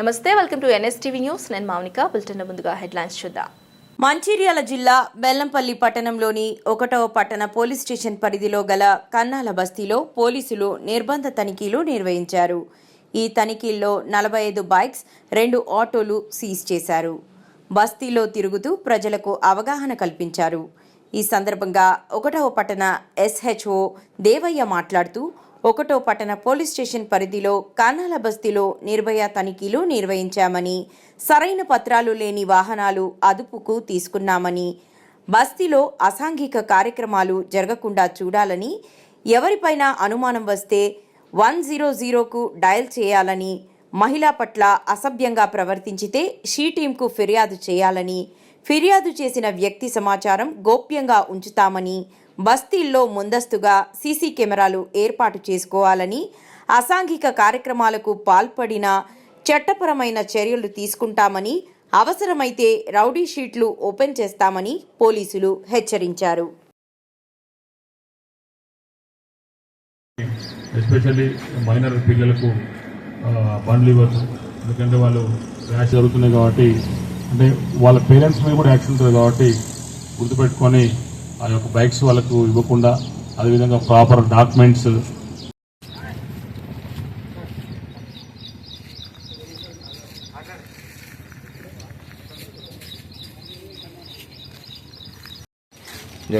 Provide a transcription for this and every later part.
నమస్తే welcome to NSTV news. నేను Mounika bulletin ముందుగా హెడ్లైన్స్ చూద్దాం. మంచిర్యాల జిల్లా బెల్లంపల్లి పట్టణంలోని ఒకటవ పట్టణ పోలీస్ స్టేషన్ పరిధిలో గల కన్నాల బస్తీలో పోలీసులు నిర్బంధ తనిఖీలు నిర్వహించారు. ఈ తనిఖీల్లో నలభై ఐదు బైక్స్ రెండు ఆటోలు సీజ్ చేశారు. బస్తీలో తిరుగుతూ ప్రజలకు అవగాహన కల్పించారు. ఈ సందర్భంగా ఒకటవ పట్టణ ఎస్హెచ్ఓ దేవయ్య మాట్లాడుతూ ఒకటో పట్టణ పోలీస్ స్టేషన్ పరిధిలో కానాల బస్తీలో నిర్భయ తనిఖీలు నిర్వహించామని సరైన పత్రాలు లేని వాహనాలు అదుపుకు తీసుకున్నామని బస్తీలో అసాంఘిక కార్యక్రమాలు జరగకుండా చూడాలని ఎవరిపైనా అనుమానం వస్తే వన్ జీరో జీరోకు డయల్ చేయాలని మహిళా పట్ల అసభ్యంగా ప్రవర్తించితే షీ టీంకు ఫిర్యాదు చేయాలని ఫిర్యాదు చేసిన వ్యక్తి సమాచారం గోప్యంగా ఉంచుతామని బస్తీల్లో ముందస్తుగా సీసీ కెమెరాలు ఏర్పాటు చేసుకోవాలని అసాంఘిక కార్యక్రమాలకు పాల్పడిన చట్టపరమైన చర్యలు తీసుకుంటామని అవసరమైతే రౌడీ షీట్లు ఓపెన్ చేస్తామని పోలీసులు హెచ్చరించారు. ఎస్పెషల్లీ మైనర్ పిల్లలకు బండ్లు ఇవ్వచ్చు ఎందుకంటే వాళ్ళు ర్యాష్ జరుగుతున్నాయి కాబట్టి అంటే వాళ్ళ పేరెంట్స్ మీద కూడా యాక్షన్ ఉంటుంది కాబట్టి గుర్తుపెట్టుకొని ఆ యొక్క బైక్స్ వాళ్ళకు ఇవ్వకుండా అదేవిధంగా ప్రాపర్ డాక్యుమెంట్స్.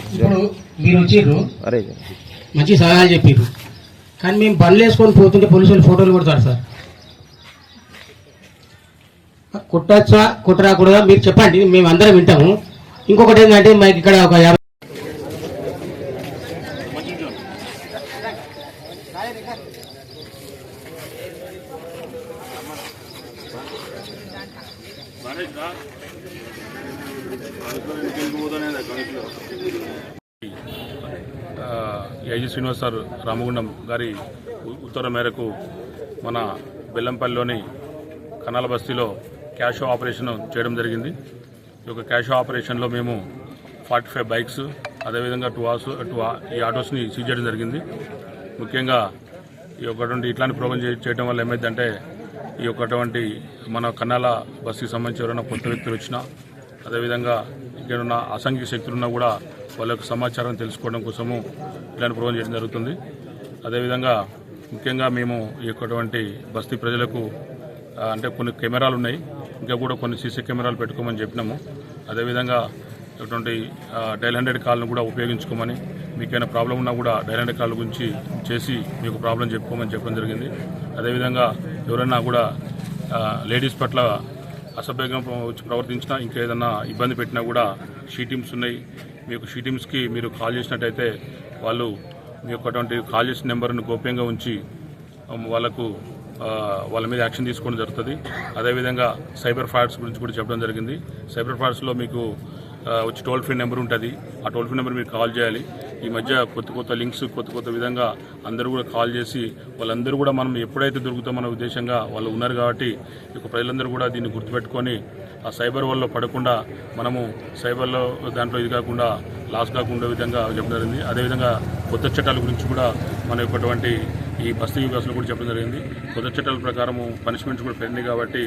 ఇప్పుడు మీరు వచ్చిర్రు. అరే. మంచి సలహాలు చెప్పిర్రు. కానీ మేము బండ్లు వేసుకొని పోతుంటే పోలీసు వాళ్ళు ఫోటోలు కొడతారు సార్. కుట్టచ్చా? కుట్టరాకూడదా? మీరు చెప్పండి మేము అందరం వింటాము. ఇంకొకటి ఏంటంటే మాకు ఇక్కడ ఒక యాభై ఏజీ శ్రీనివాస్ సార్ రామగుండం గారి ఉత్తరం మేరకు మన బెల్లంపల్లిలోని కనాల బస్తీలో క్యాష్ ఆపరేషన్ చేయడం జరిగింది. ఈ యొక్క క్యాష్ ఆపరేషన్లో మేము ఫార్టీ ఫైవ్ బైక్స్ అదేవిధంగా టూ ఆస్ టూ ఈ ఆటోస్ని సీజ్ చేయడం జరిగింది. ముఖ్యంగా ఈ ఒకటువంటి ఇట్లాంటి ప్రోగ్రాం చేయడం వల్ల ఏమైందంటే ఈ ఒకటువంటి మన కన్నాల బస్సుకి సంబంధించి ఎవరైనా కొత్త వ్యక్తులు వచ్చినా అదేవిధంగా ఇక్కడున్న అసంఖ్య శక్తులు ఉన్నా కూడా వాళ్ళ యొక్క సమాచారం తెలుసుకోవడం కోసము ఇలాంటి ప్రోగ్రాం చేయడం జరుగుతుంది. అదేవిధంగా ముఖ్యంగా మేము ఈ యొక్కటువంటి బస్తీ ప్రజలకు అంటే కొన్ని కెమెరాలు ఉన్నాయి. ఇంకా కూడా కొన్ని సీసీ కెమెరాలు పెట్టుకోమని చెప్పినాము. అదేవిధంగా ఇటువంటి డైల్ హండ్రెడ్ కాల్ను కూడా ఉపయోగించుకోమని మీకైనా ప్రాబ్లం ఉన్నా కూడా డైల్ హండ్రెడ్ కాల్ గురించి చేసి మీకు ప్రాబ్లం చెప్పుకోమని చెప్పడం జరిగింది. అదేవిధంగా ఎవరైనా కూడా లేడీస్ పట్ల అసభ్యంగా వచ్చి ప్రవర్తించినా ఇంకేదన్నా ఇబ్బంది పెట్టినా కూడా షీ టీమ్స్ ఉన్నాయి. మీకు షీ టీమ్స్కి మీరు కాల్ చేసినట్టయితే వాళ్ళు మీ యొక్క అటువంటి కాల్ చేసిన నెంబర్ను గోప్యంగా ఉంచి వాళ్ళకు వాళ్ళ మీద యాక్షన్ తీసుకోవడం జరుగుతుంది. అదేవిధంగా సైబర్ ఫ్రాడ్స్ గురించి కూడా చెప్పడం జరిగింది. సైబర్ ఫ్రాడ్స్లో మీకు వచ్చి టోల్ ఫ్రీ నెంబర్ ఉంటుంది. ఆ టోల్ ఫ్రీ నెంబర్ మీరు కాల్ చేయాలి. ఈ మధ్య కొత్త కొత్త లింక్స్ కొత్త కొత్త విధంగా అందరూ కూడా కాల్ చేసి వాళ్ళందరూ కూడా మనం ఎప్పుడైతే దొరుకుతామన్న ఉద్దేశంగా వాళ్ళు ఉన్నారు కాబట్టి ఇక ప్రజలందరూ కూడా దీన్ని గుర్తుపెట్టుకొని ఆ సైబర్ వల్ల పడకుండా మనము సైబర్లో దాంట్లో ఇది కాకుండా లాస్ కాకుండా విధంగా చెప్పడం జరిగింది. అదేవిధంగా కొత్త చట్టాల గురించి కూడా మన యొక్కటువంటి ఈ బస్తీ వికాసంలో కూడా చెప్పడం జరిగింది. కొత్త చట్టాల ప్రకారము పనిష్మెంట్స్ కూడా పెరిగింది కాబట్టి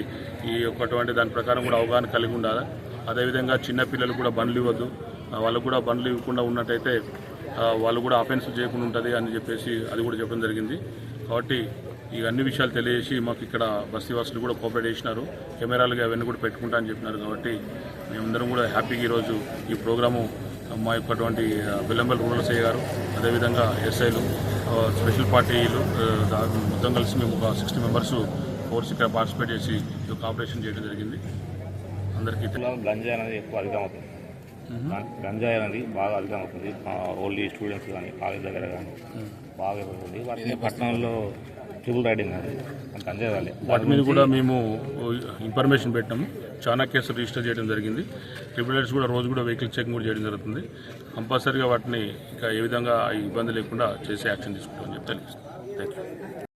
ఈ ఒకటువంటి దాని ప్రకారం కూడా అవగాహన కలిగి ఉండాలి? అదేవిధంగా చిన్నపిల్లలు కూడా బండ్లు ఇవ్వద్దు. వాళ్ళు వాళ్ళకు కూడా బండ్లు ఇవ్వకుండా ఉన్నట్టయితే వాళ్ళు కూడా అఫెన్స్ చేయకుండా ఉంటుంది అని చెప్పేసి అది కూడా చెప్పడం జరిగింది. కాబట్టి ఈ అన్ని విషయాలు తెలియజేసి మాకు ఇక్కడ బస్తీవాసులు కూడా కోఆపరేట్ చేసినారు. కెమెరాలుగా అవన్నీ కూడా పెట్టుకుంటా అని చెప్పినారు కాబట్టి మేమందరం కూడా హ్యాపీగా ఈరోజు ఈ ప్రోగ్రాము మా యొక్కటువంటి విలంబల్ రూరల్ సయ్య గారు అదేవిధంగా ఎస్ఐలు స్పెషల్ పార్టీలు మొత్తం కలిసి మేము ఒక సిక్స్టీ మెంబర్స్ ఫోర్స్ ఇక్కడ పార్టిసిపేట్ చేసి యొక్క ఆపరేషన్ చేయడం జరిగింది. అందరికీ గంజాయి అనేది ఎక్కువ అధికం అవుతుంది గంజాయి అనేది బాగా అధికం అవుతుంది ఓన్లీ స్టూడెంట్స్ కానీ కాలేజ్ దగ్గర కానీ బాగా అవుతుంది. వాటిని పట్టణంలో ట్రిపుల్ రైడింగ్ మనకు గంజాయి వాటి మీద కూడా మేము ఇన్ఫర్మేషన్ పెట్టాము చాలా కేసులు రిజిస్టర్ చేయడం జరిగింది. ట్రిపుల్ రైడ్స్ కూడా రోజు కూడా వెహికల్ చెకింగ్ కూడా చేయడం జరుగుతుంది. కంపల్సరీగా వాటిని ఇంకా ఏ విధంగా ఇబ్బంది లేకుండా చేసే యాక్షన్ తీసుకుంటామని చెప్పి తెలియజేస్తాం థ్యాంక్ యూ